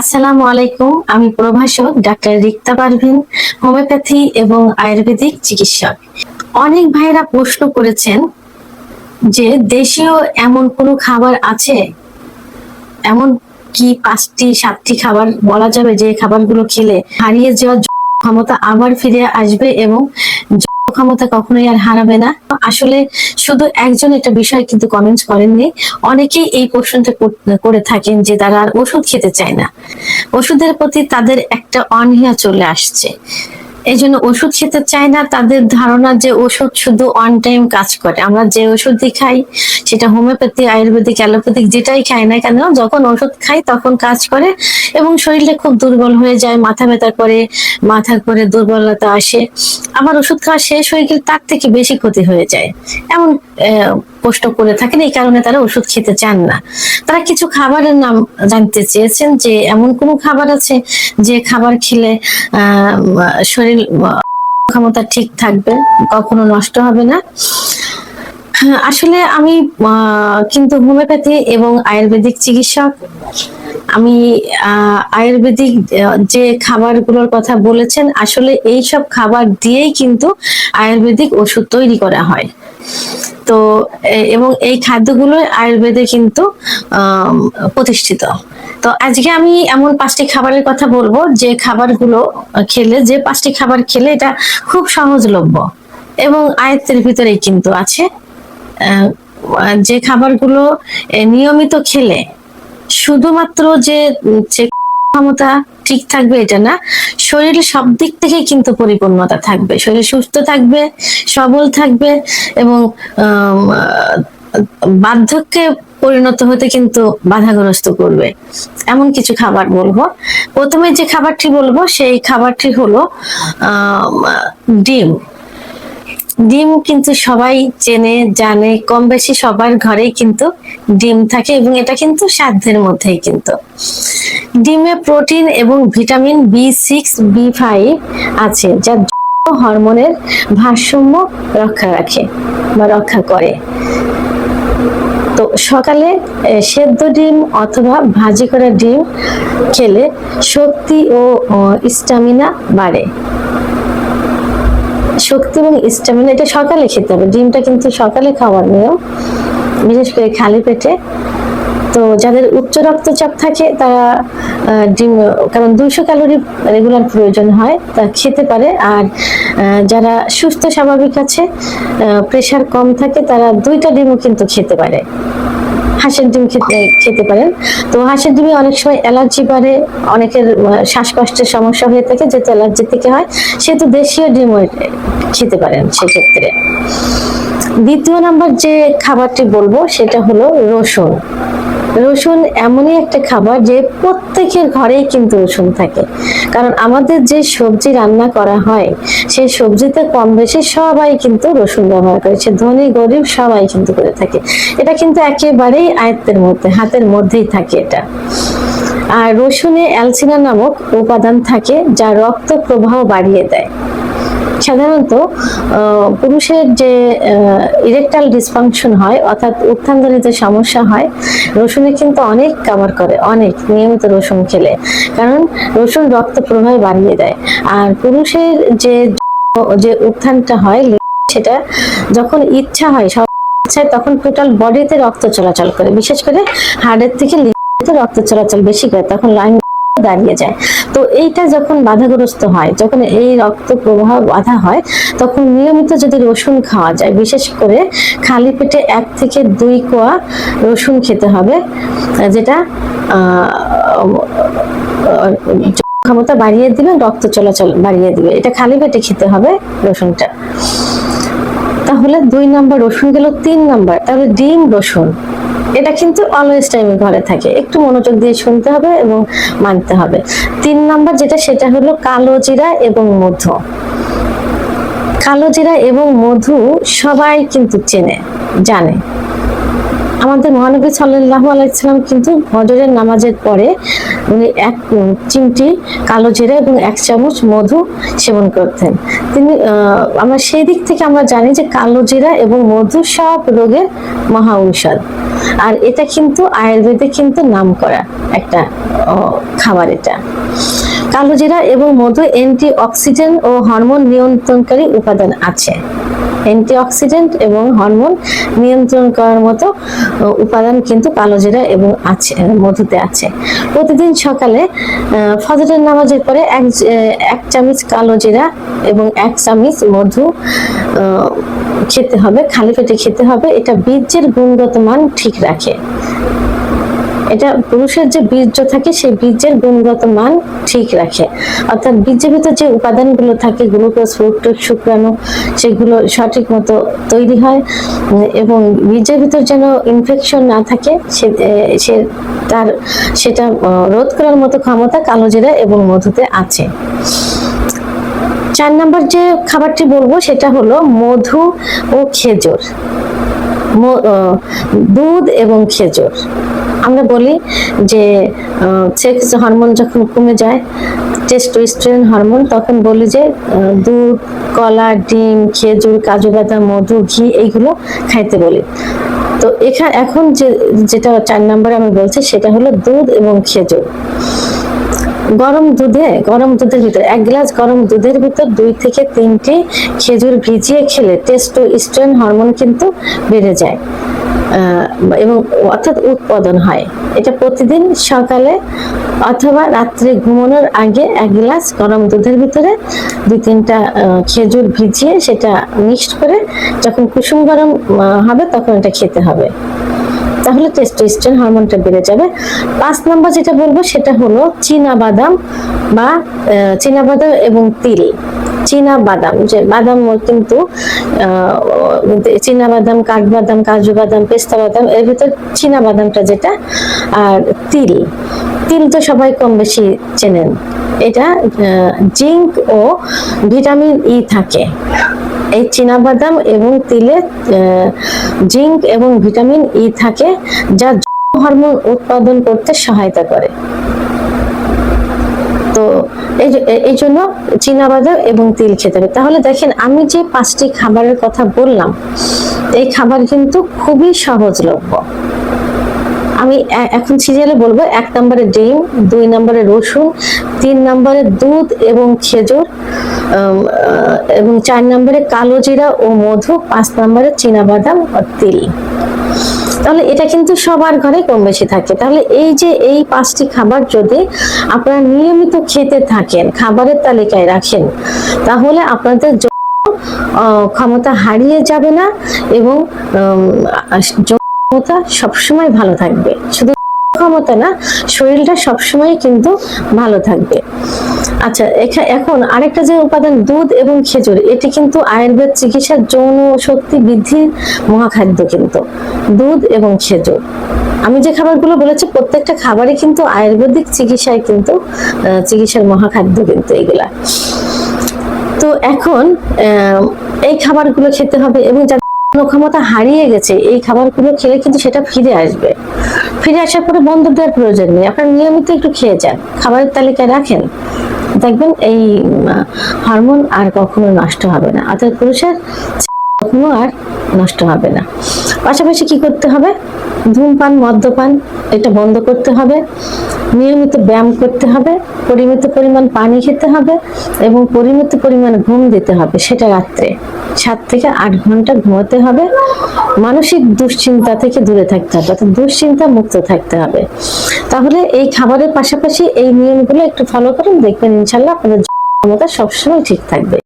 আসসালামু আলাইকুম, আমি প্রভাষক ডাক্তার রিক্তা পারভিন, হোমিওপ্যাথি এবং আয়ুর্বেদিক চিকিৎসক। অনেক ভাইরা প্রশ্ন করেছেন যে দেশীয় এমন কোনো খাবার আছে? এমন কি পাঁচটি, সাতটি খাবার বলা যাবে যে খাবারগুলো খেলে হারিয়ে যাওয়া ক্ষমতা আবার ফিরে আসবে এবং ক্ষমতা কখনোই আর হারাবে না। আসলে শুধু একজন একটা বিষয় কিন্তু কমেন্ট করেননি, অনেকেই এই প্রশ্নটা করে থাকেন যে তারা আর ওষুধ খেতে চায় না। ওষুধের প্রতি তাদের একটা অনীহা চলে আসছে। এই জন্য ওষুধ খেতে চায় না, তাদের ধারণা যে ওষুধ শুধু অন টাইম কাজ করে। আমরা যে ওষুধই খাই, সেটা হোমিওপ্যাথি আয়ুর্বেদিক অ্যালোপ্যাথিক যেটাই খাই না কেন, যখন ওষুধ খাই তখন কাজ করে এবং শরীরটা খুব দুর্বল হয়ে যায়, মাথা ব্যথা করে মাথার করে দুর্বলতা আসে। আবার ওষুধ খাওয়া শেষ হয়ে গেলে তার থেকে বেশি ক্ষতি হয়ে যায়। এমন প্রশ্ন করে থাকেন, এই কারণে তারা ওষুধ খেতে চান না। তারা কিছু খাবারের নাম জানতে চেয়েছেন যে এমন কোনো খাবার আছে যে খাবার খেলে শরীর ক্ষমতা ঠিক থাকবে, কখনো নষ্ট হবে না। আসলে আমি কিন্তু হোমিওপ্যাথি এবং আয়ুর্বেদিক চিকিৎসক। আমি আয়ুর্বেদিক যে খাবারগুলোর কথা বলেছেন, আসলে এই সব খাবার দিয়েই কিন্তু আয়ুর্বেদিক ওষুধ তৈরি করা হয়। তো এবং এই খাদ্যগুলো আয়ুর্বেদে কিন্তু প্রতিষ্ঠিত। তো আজকে আমি এমন পাঁচটি খাবারের কথা বলব, যে খাবারগুলো খেলে, যে পাঁচটি খাবার খেলে এটা খুব সহজলভ্য। এবং আয়ত্তের ভিতরেই কিন্তু আছে যে খাবারগুলো নিয়মিত খেলে, শুধুমাত্র যে ক্ষমতা ঠিক থাকবে এটা না। শরীর সব দিক থেকে কিন্তু পরিপূর্ণতা থাকবে। শরীর সুস্থ থাকবে, সবল থাকবে এবং বার্ধক্যে পরিণত হতে কিন্তু বাধাগ্রস্ত করবে। এমন কিছু খাবার বলব। প্রথমে যে খাবারটি বলব, সেই খাবারটি হলো ডিম। ডিম কিন্তু সবাই চেনে, জানে। কম বেশি সবার ঘরেই কিন্তু ডিম থাকে এবং এটা কিন্তু সাধ্যের মধ্যেই কিন্তু। ডিমে প্রোটিন এবং vitamin B six, B five আছে, যা হরমোনের ভারসাম্য রক্ষা রাখে বা রক্ষা করে। তো সকালে সেদ্ধ ডিম অথবা ভাজি করা ডিম খেলে শক্তি ও স্টামিনা বাড়ে। শক্তি এবং স্টামিনা এটা সকালে খেতে হবে। ডিমটা কিন্তু সকালে খাওয়ার নিয়ম, বিশেষ করে খালি পেটে। তো যাদের উচ্চ রক্তচাপ থাকে, তারা ডিম, কারণ দুইশো ক্যালোরি রেগুলার প্রয়োজন হয়, তা খেতে পারে। আর যারা সুস্থ স্বাভাবিক আছে প্রেশার কম থাকে, তারা দুইটা ডিমও কিন্তু খেতে পারে। হাঁসের ডিম খেতে খেতে পারেন। তো হাঁসের ডিমে অনেক সময় অ্যালার্জি বাড়ে, অনেকের শ্বাসকষ্টের সমস্যা হয়ে থাকে, যেহেতু অ্যালার্জি থেকে হয়, সেহেতু দেশীয় ডিমও খেতে পারেন সেক্ষেত্রে। দ্বিতীয় নাম্বার যে খাবারটি বলব, সেটা হলো রসুন। রসুন এমনই একটা খাবার যে প্রত্যেকের ঘরেই কিন্তু রসুন থাকে। কারণ আমাদের যে সবজি রান্না করা হয়, সেই সবজিতে কম বেশি সবাই কিন্তু রসুন ব্যবহার করে, সে ধনী গরিব সবাই কিন্তু করে থাকে। এটা কিন্তু একেবারেই আয়ত্তের মধ্যে, হাতের মধ্যেই থাকে এটা। আর রসুনে অ্যালসিনা নামক উপাদান থাকে, যা রক্ত প্রবাহ বাড়িয়ে দেয়। সাধারণত পুরুষের যে ইরেকটাল ডিসফাংশন হয়, অর্থাৎ উত্থানজনিত সমস্যা হয়, রসুনে কিন্তু অনেক কাভার করে, অনেক, নিয়মিত রসুন খেলে। কারণ রসুন রক্ত প্রবাহ বাড়িয়ে দেয়। আর পুরুষের যে যে উত্থানটা হয়, সেটা যখন ইচ্ছা হয়, সব ইচ্ছায় তখন টোটাল বডিতে রক্ত চলাচল করে। বিশেষ করে হাড়ের থেকে রক্ত চলাচল বেশি করে, তখন লাইন দাঁড়িয়ে যায়। তো এইটা যখন বাধাগ্রস্ত হয়, যখন এই রক্ত প্রবাহ বাধা হয়, তখন নিয়মিত যদি রসুন খাওয়া যায়, বিশেষ করে খালি পেটে এক থেকে দুই কোয়া রসুন খেতে হবে, যেটা ক্ষমতা বাড়িয়ে দিবে, রক্ত চলাচল বাড়িয়ে দিবে। এটা খালি পেটে খেতে হবে রসুনটা। তাহলে দুই নাম্বার রসুন গেল তিন নাম্বার। তাহলে ডিম রসুন। এটা কিন্তু অলওয়েজ টাইমে ঘরে থাকে। একটু মনোযোগ দিয়ে শুনতে হবে এবং মানতে হবে। তিন নাম্বার যেটা, সেটা হলো কালো জিরা এবং মধু। কালো জিরা এবং মধু সবাই কিন্তু চেনে, জানে। আমাদের মহানবী সাল্লাহ আলাইসালাম কিন্তু হজরের নামাজের পরে উনি এক চিমটি, কালো জিরা এবং এক চামচ মধু সেবন করতেন। তিনি আমরা সেই দিক থেকে আমরা জানি যে কালো জিরা এবং মধু সব রোগের মহা ঔষধ। আর এটা কিন্তু আয়ুর্বেদে কিন্তু নাম করা একটা খাবার এটা। কালো জিরা এবং মধু অ্যান্টি অক্সিডেন্ট ও হরমোন নিয়ন্ত্রণকারী উপাদান আছে। অ্যান্টিঅক্সিডেন্ট এবং হরমোন নিয়ন্ত্রণ করার মতো উপাদান কিন্তু কালো জিরা এবং আছে মধুতে আছে। প্রতিদিন সকালে ফজরের নামাজের পরে এক এক চামচ কালো জিরা এবং এক চামচ মধু খেতে হবে, খালি পেটে খেতে হবে। এটা বীর্যের গুণগত মান ঠিক রাখে। এটা পুরুষের যে বীর্য থাকে, সেই বীর্যের গুণগত মান ঠিক রাখে। অর্থাৎ বীর্যের ভিতর যে উপাদানগুলো থাকে, গ্লুকোজ, ফ্রুক্টোজ, শুক্রাণু, সেগুলো সঠিক মতো তৈরি হয়। এবং বীর্যের ভিতর যেন ইনফেকশন না থাকে, সে সে তার, সেটা রোধ করার মতো ক্ষমতা কালোজিরা এবং মধুতে আছে। চার নম্বর যে খাবারটি বলব, সেটা হলো মধু ও খেজুর। দুধ এবং খেজুর। আমরা বলি যে সেক্স হরমোন যখন কমে যায় টেস্টোস্টেরন হরমোন তখন বলি যে দুধ, কলা, ডিম, খেজুর, কাজু বাদাম, মধু, ঘি এইগুলো খাইতে বলি। তো এখানে এখন যে, যেটা চার নম্বরে আমি বলছি, সেটা হলো দুধ এবং খেজুর। গরম দুধে, গরম দুধের ভিতর, এক গ্লাস গরম দুধের ভিতর দুই থেকে তিনটি খেজুর ভিজিয়ে খেলে টেস্টোস্টেরন হরমোন কিন্তু বেড়ে যায়। এবং অর্থাৎ উৎপাদন হয়। এটা প্রতিদিন সকালে অথবা রাত্রে ঘুমানোর আগে এক গ্লাস গরম দুধের ভিতরে দুই তিনটা খেজুর ভিজিয়ে সেটা মিক্সড করে যখন কুসুম গরম হবে তখন এটা খেতে হবে। তাহলে টেস্টোস্টেরন হরমোনটা বেড়ে যাবে। পাঁচ নম্বর যেটা বলব সেটা হলো চীনা বাদাম বা চীনা বাদাম এবং তিল। চীনা বাদাম, যে বাদাম কিন্তু চীনা বাদাম কাঠবাদাম কাজু বাদাম, পেস্তা বাদাম, এর ভিতর চীনা বাদামটা যেটা, আর তিল। তিল তো সবাই কম বেশি চেনেন। এটা জিঙ্ক ও ভিটামিন ই থাকে। এই বাদাম এবং তিলে জিঙ্ক এবং ভিটামিন ই থাকে, যা হরমোন উৎপাদন করতে সহায়তা করে। এই জন্য বাদাম এবং তিল খেতে হবে। তাহলে দেখেন, আমি যে পাঁচটি খাবারের কথা বললাম, এই খাবার কিন্তু খুবই সহজলভ্য। আমি এখন সিরিয়ালে বলব, এক নম্বরে ডিম, দুই নম্বরে রসুন, তিন নম্বরে দুধ এবং খেজুর এবং চার নম্বরে কালো জিরা ও মধু, পাঁচ নম্বরে বাদাম ও তিল। তাহলে এটা কিন্তু সবার ঘরে কম বেশি থাকে। তাহলে এই যে এই পাঁচটি খাবার যদি আপনারা নিয়মিত খেতে থাকেন, খাবারের তালিকায় রাখেন, তাহলে আপনাদের ক্ষমতা হারিয়ে যাবে না এবং ক্ষমতা সবসময় ভালো থাকবে। শুধু ক্ষমতা না, শরীরটা সবসময় কিন্তু ভালো থাকবে। আচ্ছা এখন আরেকটা যে উপাদান দুধ এবং খেজুর, এটি কিন্তু আয়ুর্বেদ চিকিৎসার যৌন শক্তি বৃদ্ধির মহাখাদ্য কিন্তু, দুধ এবং খেজুর। আমি যে খাবারগুলো বলেছি, প্রত্যেকটা খাবারই কিন্তু আয়ুর্বেদিক চিকিৎসায় কিন্তু চিকিৎসার মহাখাদ্য কিন্তু এগুলা। তো এখন এই খাবারগুলো খেতে হবে এবং ক্ষমতা হারিয়ে গেছে, এই খাবারগুলো খেলে কিন্তু সেটা ফিরে আসবে। ফিরে আসার পরে বন্ধ দেওয়ার প্রয়োজন নেই। আপনার নিয়মিত একটু খেয়ে যান। খাবারের তালিকায় রাখেন। দেখবেন এই হরমোন আর কখনো নষ্ট হবে না। অর্থাৎ পুরুষের কখনো আর নষ্ট হবে না। পাশাপাশি কি করতে হবে? ধূমপান, মদ্যপান, এটা বন্ধ করতে হবে। নিয়মিত ব্যায়াম করতে হবে, পরিমিত পরিমাণ পানি খেতে হবে এবং পরিমিত পরিমাণ ঘুম দিতে হবে, সেটা রাত্রে। সাত থেকে আট ঘণ্টা ঘুমাতে হবে। মানসিক দুশ্চিন্তা থেকে দূরে থাকতে হবে, অর্থাৎ দুশ্চিন্তা মুক্ত থাকতে হবে। তাহলে এই খাবারের পাশাপাশি এই নিয়মগুলো একটু ফলো করুন, দেখবেন ইনশাল্লাহ আপনাদের ক্ষমতা সবসময় ঠিক থাকবে।